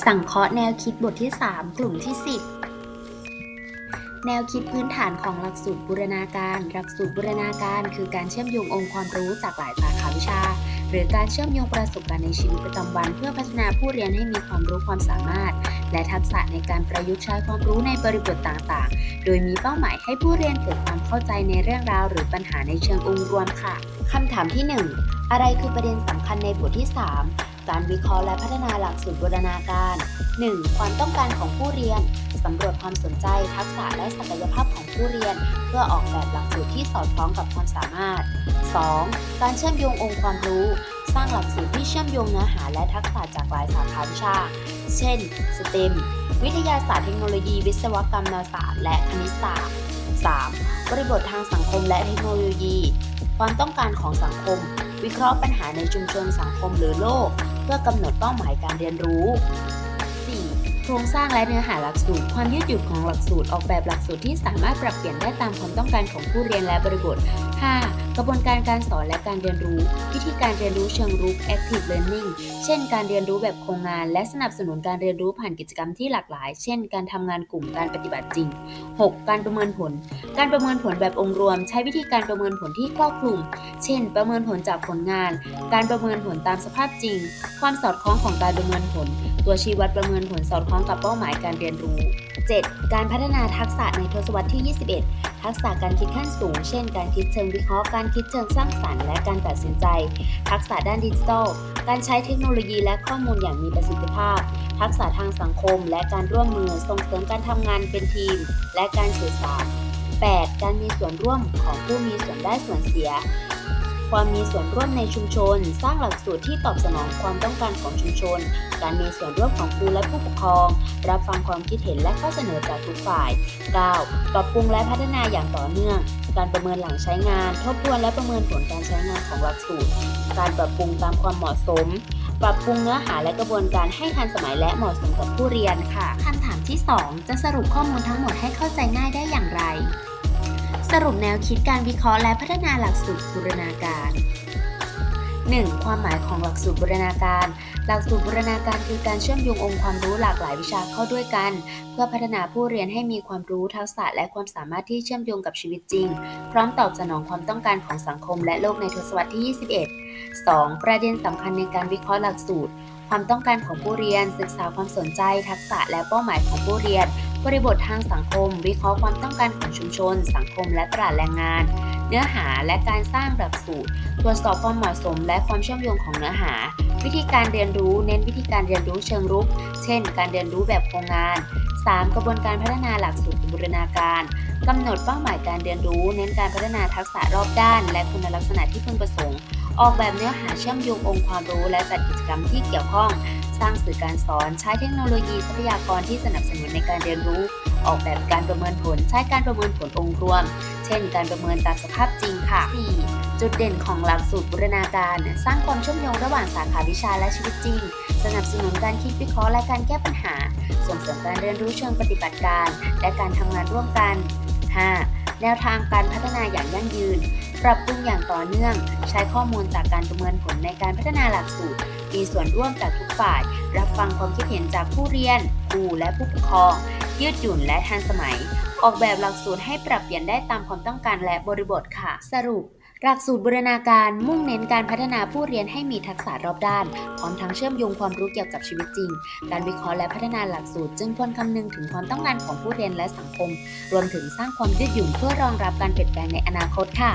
สังเคราะห์แนวคิดบทที่ 3 กลุ่มที่ 10 แนวคิดพื้นฐานของหลักสูตรบูรณาการ หลักสูตรบูรณาการคือการเชื่อมโยงองค์ความรู้จากหลายสาขาวิชา หรือการเชื่อมโยงประสบการณ์ในชีวิตประจำวัน เพื่อพัฒนาผู้เรียนให้มีความรู้ความสามารถ และทักษะในการประยุกต์ใช้ความรู้ในบริบทต่างๆ โดยมีเป้าหมายให้ผู้เรียนเกิดความเข้าใจในเรื่องราว หรือปัญหาในเชิงองค์รวมค่ะคำถามที่ 1 อะไรคือประเด็นสำคัญในบทที่ 3 การวิเคราะห์และพัฒนาหลักสูตรบูรณาการ 1. ความต้องการของผู้เรียน สำรวจความสนใจ ทักษะและศักยภาพของผู้เรียน เพื่อออกแบบหลักสูตรที่สอดคล้องกับความสามารถ 2. การเชื่อมโยงองค์ความรู้ สร้างหลักสูตรที่เชื่อมโยงเนื้อหาและทักษะจากหลายสาขาวิชา เช่น STEM วิทยาศาสตร์เทคโนโลยี วิศวกรรมศาสตร์ และคณิตศาสตร์ 3. บริบททางสังคมและเทคโนโลยี ความต้องการของสังคม วิเคราะห์ปัญหาในชุมชนสังคมหรือโลก เพื่อกำหนดเป้าหมายการเรียนรู้ โครงสร้างและเนื้อหาหลักสูตร ความยืดหยุ่นของหลักสูตรออกแบบหลักสูตรที่สามารถปรับเปลี่ยนได้ตามความต้องการของผู้เรียนและบริบท 5. กระบวนการการสอนและการเรียนรู้ วิธีการเรียนรู้เชิงรุก active learning เช่น การเรียนรู้แบบโครงงาน และสนับสนุนการเรียนรู้ผ่านกิจกรรมที่หลากหลาย เช่น การทำงานกลุ่มการปฏิบัติจริง 6. การประเมินผล การประเมินผลแบบองค์รวม ใช้วิธีการประเมินผลที่ครอบคลุม เช่น ประเมินผลจากผลงาน การประเมินผลตามสภาพจริง ความสอดคล้องของการประเมินผล ตัวชี้วัดประเมินผลสอดคล้องกับเป้าหมายการเรียนรู้ 7. การพัฒนาทักษะในทศวรรษที่ 21 ทักษะการคิดขั้นสูง เช่น การคิดเชิงวิเคราะห์ การคิดเชิงสร้างสรรค์ และการตัดสินใจ ทักษะด้านดิจิทัล การใช้เทคโนโลยีและข้อมูลอย่างมีประสิทธิภาพ ทักษะทางสังคม และการร่วมมือ ส่งเสริมการทำงานเป็นทีม และการสื่อสาร 8. การมีส่วนร่วมของผู้มีส่วนได้ส่วนเสีย ความมีส่วนร่วมในชุมชน สร้างหลักสูตรที่ตอบสนองความต้องการของชุมชน การมีส่วนร่วมของครูและผู้ปกครอง รับฟังความคิดเห็นและข้อเสนอจากทุกฝ่าย 9. ปรับปรุงและพัฒนาอย่างต่อเนื่อง การประเมินหลังใช้งาน ทบทวนและประเมินผลการใช้งานของหลักสูตร การปรับปรุงตามความเหมาะสม ปรับปรุงเนื้อหาและกระบวนการให้ทันสมัยและเหมาะสมกับผู้เรียนค่ะคำถามที่ 2 จะสรุปข้อมูลทั้งหมดให้เข้าใจง่ายได้อย่างไร สรุปแนวคิดการวิเคราะห์และพัฒนาหลักสูตรบูรณาการ 1. ความหมายของหลักสูตรบูรณาการ หลักสูตรบูรณาการคือการเชื่อมโยงองค์ความรู้หลากหลายวิชาเข้าด้วยกัน เพื่อพัฒนาผู้เรียนให้มีความรู้ทักษะและความสามารถที่เชื่อมโยงกับชีวิตจริง พร้อมตอบสนองความต้องการของสังคมและโลกในทศวรรษที่ 21 2. ประเด็นสำคัญในการวิเคราะห์หลักสูตร ความต้องการของผู้เรียน ศึกษาความสนใจ ทักษะและเป้าหมายของผู้เรียน บริบททางสังคม วิเคราะห์ความต้องการของชุมชน สังคมและตลาดแรงงาน เนื้อหาและการสร้างหลักสูตร ตรวจสอบความเหมาะสมและความเชื่อมโยงของเนื้อหา วิธีการเรียนรู้เน้นวิธีการเรียนรู้เชิงรุก เช่น การเรียนรู้แบบโครงงาน 3. กระบวนการพัฒนาหลักสูตรบูรณาการกำหนดเป้าหมายการเรียนรู้ เน้นการพัฒนาทักษะรอบด้าน และคุณลักษณะที่พึงประสงค์ ออกแบบเนื้อหาเชื่อมโยงองค์ความรู้และจัดกิจกรรมที่เกี่ยวข้อง สร้างสื่อการสอน ใช้เทคโนโลยีทรัพยากรที่สนับสนุนในการเรียนรู้ ออกแบบการประเมินผล ใช้การประเมินผลองค์รวม เช่น การประเมินตามสภาพจริงค่ะ 4. จุดเด่นของหลักสูตรบูรณาการ สร้างความเชื่อมโยงระหว่างสาขาวิชาและชีวิตจริง สนับสนุนการคิดวิเคราะห์และการแก้ปัญหา ส่งเสริมการเรียนรู้เชิงปฏิบัติการ และการทำงานร่วมกัน 5. แนวทางการพัฒนาอย่างยั่งยืน ปรับปรุงอย่างต่อเนื่อง ใช้ข้อมูลจากการประเมินผลในการพัฒนาหลักสูตร มีส่วนร่วมจากทุกฝ่าย รับฟังความคิดเห็นจากผู้เรียน ครูและผู้ปกครอง ยืดหยุ่นและทันสมัย ออกแบบหลักสูตรให้ปรับเปลี่ยนได้ตามความต้องการและบริบทค่ะ สรุป หลักสูตรบูรณาการมุ่งเน้นการพัฒนาผู้เรียนให้มีทักษะรอบด้าน พร้อมทั้งเชื่อมโยงความรู้เกี่ยวกับชีวิตจริง การวิเคราะห์และพัฒนาหลักสูตร จึงควรคำนึงถึงความต้องการของผู้เรียนและสังคม รวมถึงสร้างความยืดหยุ่นเพื่อรองรับการเปลี่ยนแปลงในอนาคตค่ะ